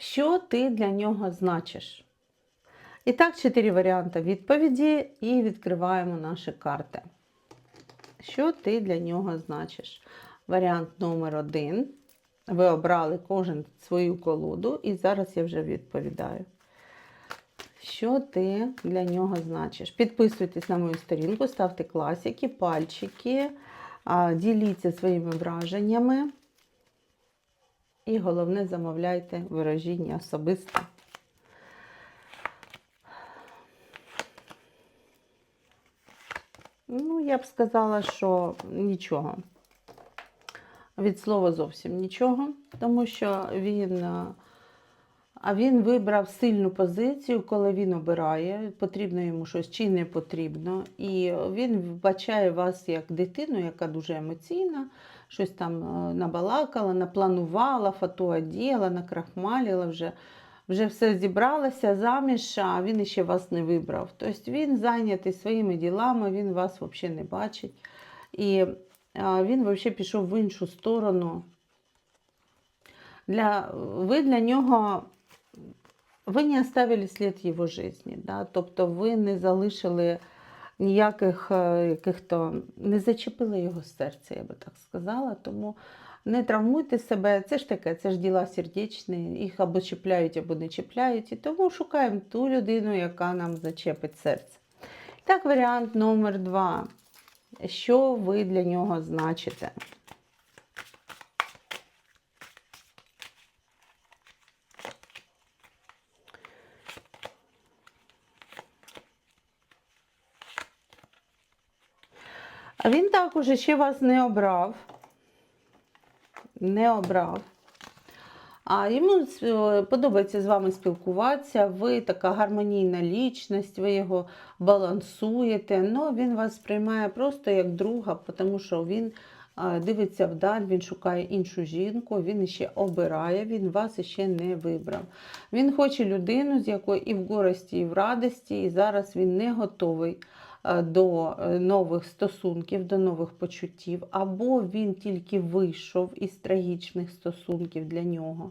Що ти для нього значиш? І так, чотири варіанти відповіді, і відкриваємо наші карти. Що ти для нього значиш? Варіант номер один. Ви обрали кожен свою колоду, і зараз я вже відповідаю. Що ти для нього значиш? Підписуйтесь на мою сторінку, ставте класики, пальчики, діліться своїми враженнями. І головне, замовляйте виражіння особисто. Ну, я б сказала, що нічого. Від слова зовсім нічого, тому що він, е, а він вибрав сильну позицію, коли він обирає, потрібно йому щось чи не потрібно. І він вбачає вас як дитину, яка дуже емоційна, щось там е, набалакала, напланувала, фото одіяла, накрахмалила вже. Вже все зібралося заміж, а він ще вас не вибрав. Тобто він зайнятий своїми ділами, він вас взагалі не бачить. І він взагалі пішов в іншу сторону. Для, ви для нього ви не оставили слід його житті. Да? Тобто ви не залишили ніяких е, яких-то, не зачепили його серце, я би так сказала. Тому не травмуйте себе, це ж таке, це ж діла сердечні, їх або чіпляють, або не чіпляють. І тому шукаємо ту людину, яка нам зачепить серце. Так, варіант номер два. Що ви для нього значите? А він також ще вас не обрав. Не обрав. А йому е, подобається з вами спілкуватися, ви така гармонійна лічність, ви його балансуєте, але він вас сприймає просто як друга, тому що він е, дивиться вдаль, він шукає іншу жінку, він ще обирає, він вас ще не вибрав. Він хоче людину, з якою і в горості, і в радості, і зараз він не готовий до е, нових стосунків, до нових почуттів, або він тільки вийшов із трагічних стосунків для нього.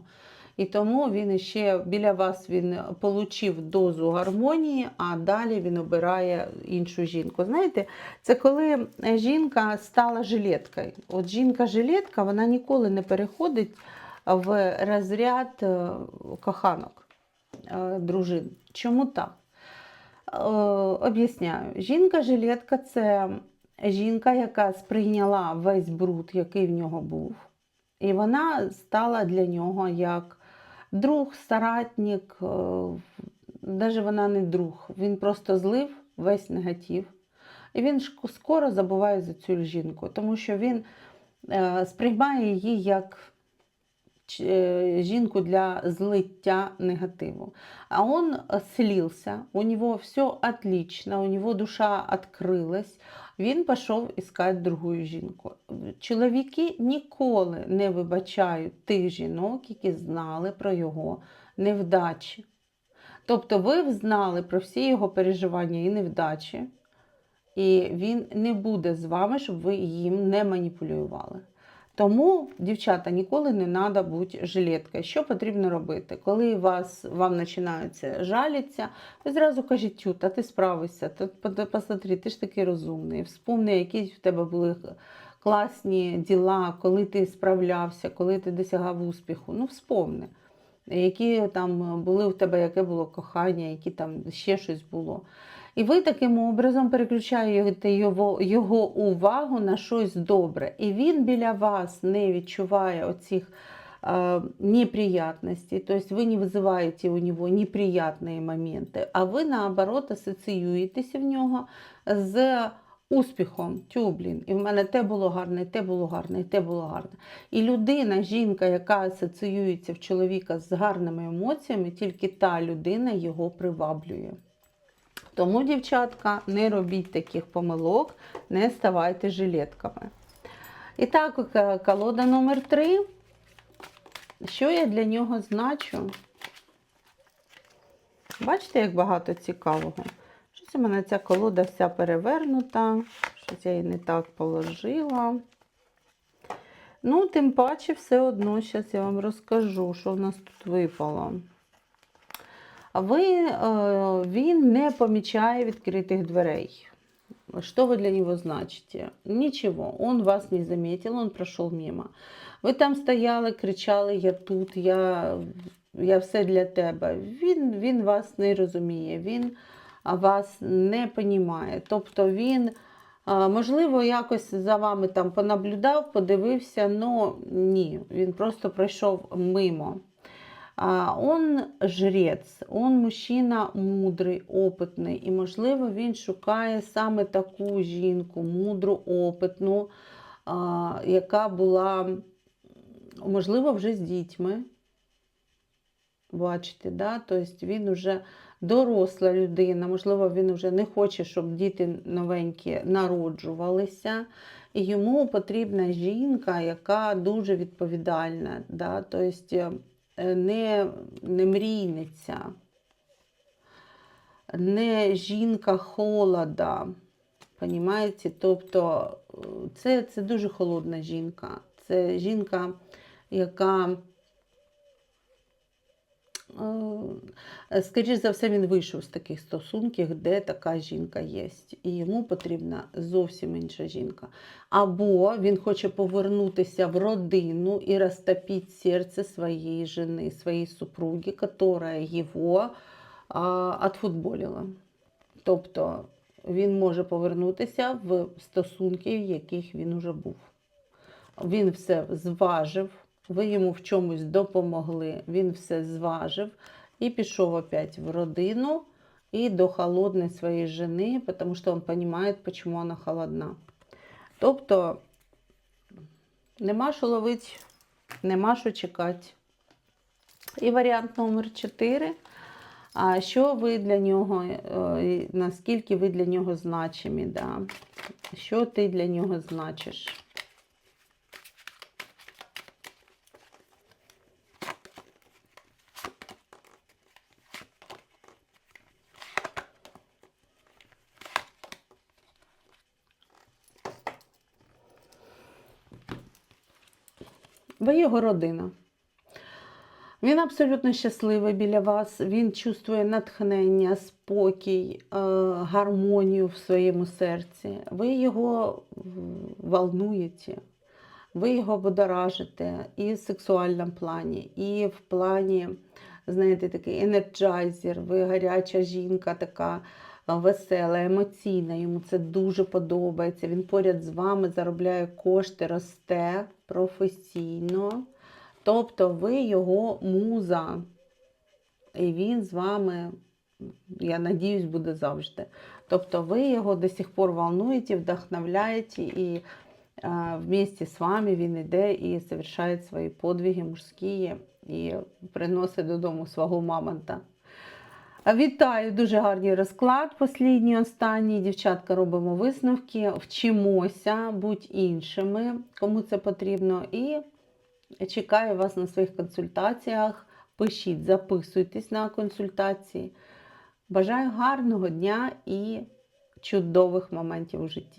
І тому він ще біля вас він отримав дозу гармонії, а далі він обирає іншу жінку. Знаєте, це коли жінка стала жилеткою. От жінка-жилетка вона ніколи не переходить в розряд е, коханок е, дружин. Чому так? Е, Об'ясняю, жінка-жилетка це жінка, яка сприйняла весь бруд, який в нього був. І вона стала для нього як друг, соратник, навіть вона не друг. Він просто злив весь негатив. І він скоро забуває за цю жінку, тому що він е, сприймає її як е, жінку для злиття негативу. А он э, слился, у него все отлично, у него душа открылась, він пішов іскати другу жінку. Чоловіки ніколи не вибачають тих жінок, які знали про його невдачі. Тобто ви знали про всі його переживання і невдачі, і він не буде з вами, щоб ви їм не маніпулювали. Тому, дівчата, ніколи не треба бути жилеткою. Що потрібно робити? Коли вас, вам починаються жаліться, ви зразу кажіть, тю, та ти справишся, та посмотри, ти ж такий розумний. Вспомни, які в тебе були класні діла, коли ти справлявся, коли ти досягав успіху. Ну, вспомни, які там були в тебе, яке було кохання, які там ще щось було. І ви таким образом переключаєте його, його увагу на щось добре. І він біля вас не відчуває оцих э, неприятностей, то есть вы не вызываете у него неприятные моменты, а ви наоборот асоціюєтеся в нього з успіхом. Тю, блін, і в мене те було гарне, і те було гарне, і те було гарне. І людина, жінка, яка асоціюється в чоловіка з гарними емоціями, тільки та людина його приваблює. Тому, дівчатка, не робіть таких помилок, не ставайте жилетками. І так, колода номер 3. Що я для нього значу? Бачите, як багато цікавого. Щось у мене ця колода вся перевернута, щось я її не так положила. Ну, тим паче, все одно, зараз я вам розкажу, що в нас тут випало. Ви, е, він не помічає відкритих дверей. Что вы для него значите? Ничего, он вас не заметил, он прошел мимо. Ви там стояли, кричали: Я тут, я, я все для тебе. Він, він вас не розуміє, він вас не понімає. Тобто він, можливо, якось за вами там понаблюдав, подивився, але ні, він просто пройшов мимо. Он жрець, он мужчина мудрий, опитний, і, можливо, він шукає саме таку жінку, мудру, опитну, яка була, можливо, вже з дітьми. Бачите, да? тобто він вже доросла людина, можливо, він вже не хоче, щоб діти новенькі народжувалися. І йому потрібна жінка, яка дуже відповідальна. Да? Тобто не, не мрійниця, не жінка холода. Понімаєте? Тобто е, це, це дуже холодна жінка. Це жінка, яка, е, скоріш за все, він вийшов з таких стосунків, де така жінка є. І йому потрібна зовсім інша жінка. Або він хоче повернутися в родину і розтопити серце своєї жени, своєї супруги, яка його а, отфутболила. Тобто він може повернутися в стосунки, в яких він уже був. Він все зважив, ви йому в чомусь допомогли, він все зважив і пішов опять в родину і до холодної своєї жени, тому що він розуміє, чому вона холодна. Тобто нема що ловити, нема що чекати. І варіант номер 4. А що ви для нього, е, наскільки ви для нього значимі? Да? Що ти для нього значиш? Ви його родина. Він абсолютно щасливий біля вас, він чувствує натхнення, спокій, е, гармонію в своєму серці. Ви його волнуєте, ви його будоражите і в сексуальному плані, і в плані, знаєте, такий енерджайзер, ви гаряча жінка, така весела, емоційна. Йому це дуже подобається. Він поряд з вами заробляє кошти, росте професійно. Тобто ви його муза, і він з вами, я надіюсь, буде завжди. Тобто ви його до сих пор волнуєте, вдохновляєте, і а, вместе з вами він йде і совершає свої подвиги мужські і приносить додому свого мамонта. Вітаю, дуже гарний розклад. Послідній, останній. Дівчатка, робимо висновки, вчимося, будь іншими, кому це потрібно. І чекаю вас на своїх консультаціях. Пишіть, записуйтесь на консультації. Бажаю гарного дня і чудових моментів у житті.